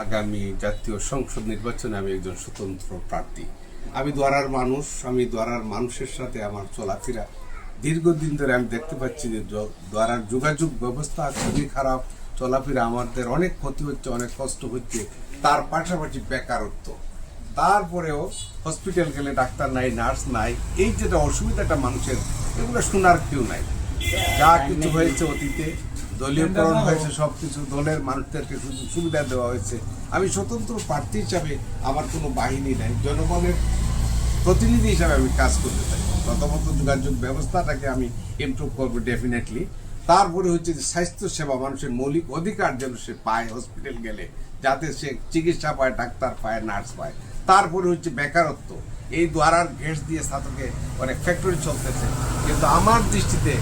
আগামী জাতীয় সংসদ নির্বাচনে আমি একজন স্বতন্ত্র প্রার্থী। আমি দ্বারার মানুষ, আমি দ্বারার মানুষের সাথে আমার চলাফেরা। দীর্ঘদিন ধরে আমি দেখতে পাচ্ছি যে দ্বারার যোগাযোগ ব্যবস্থা খুবই খারাপ, চলাফেরা আমাদের অনেক ক্ষতি হচ্ছে, অনেক কষ্ট হচ্ছে, তার পাশাপাশি বেকারত্ব। তারপরেও হসপিটাল গেলে ডাক্তার নাই নার্স নাই, এই যেটা অসুবিধাটা মানুষের, এগুলো শোনার কেউ নাই। যা কিছু হয়েছে অতীতে দলীয়করণ হয়েছে সবকিছু দলের মানুষদেরকে শুধু সুবিধা দেওয়া হয়েছে। আমি স্বতন্ত্র প্রার্থী হিসাবে আমার কোনো বাহিনী নাই জনগণের প্রতিনিধি হিসাবে আমি কাজ করতে চাই। প্রথমত যোগাযোগ ব্যবস্থাটাকে আমি ইমপ্রুভ করব ডেফিনেটলি তারপরে হচ্ছে যে স্বাস্থ্য সেবা মানুষের মৌলিক অধিকার যেন সে পায় হসপিটাল গেলে যাতে সে চিকিৎসা পায় ডাক্তার পায় নার্স পায়। তারপরে হচ্ছে বেকারত্ব। এই দ্বারার গ্যাস দিয়ে সাথে অনেক ফ্যাক্টরি চলতেছে। কিন্তু আমার দৃষ্টিতে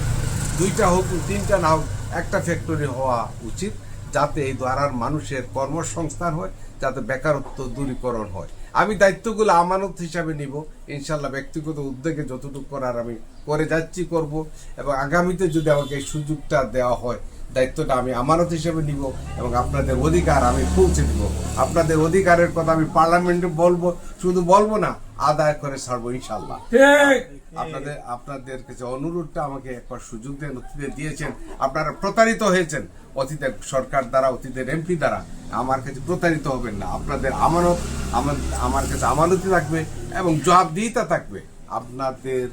দুইটা হোক তিনটা না হোক একটা ফ্যাক্টরি হওয়া উচিত যাতে এই দ্বারার মানুষের কর্মসংস্থান হয়, যাতে বেকারত্ব দূরীকরণ হয়। আমি দায়িত্বগুলো আমানত হিসাবে নিব। ইনশাল্লাহ ব্যক্তিগত উদ্যোগে যতটুকু করার আমি করে যাচ্ছি করব এবং আগামীতে যদি আমাকে এই সুযোগটা দেওয়া হয় দায়িত্বটা আমি আমানত হিসেবে নিব এবং আপনাদের অধিকার আমি পৌঁছে দিব। আপনাদের অধিকারের কথা আমি পার্লামেন্টে বলব শুধু বলব না আদায় করে ছাড়বো ইনশাল্লাহ আপনাদের আপনাদের কাছে অনুরোধটা আমাকে একবার সুযোগ দেন অতীতে দিয়েছেন। আপনারা প্রতারিত হয়েছেন অতীতে সরকার দ্বারা অতীতের এমপি দ্বারা। আমার কাছে প্রতারিত হবেন না। আপনাদের আমানত আমার আমার কাছে আমানতি থাকবে এবং জবাবদিহিতা থাকবে। আপনাদের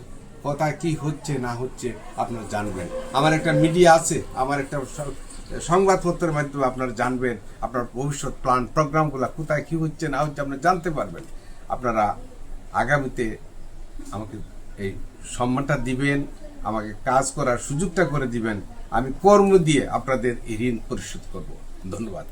কথা কি হচ্ছে, না হচ্ছে আপনারা জানবেন। আমার একটা মিডিয়া আছে, আমার একটা সংবাদপত্রের মাধ্যমে আপনারা জানবেন আপনার ভবিষ্যৎ প্ল্যান, প্রোগ্রামগুলো কোথায় কি হচ্ছে, না হচ্ছে আপনারা জানতে পারবেন। আপনারা আগামীতে আমাকে এই সম্মানটা দিবেন, আমাকে কাজ করার সুযোগটা করে দিবেন। আমি কর্ম দিয়ে আপনাদের এই ঋণ পরিশোধ করব। ধন্যবাদ।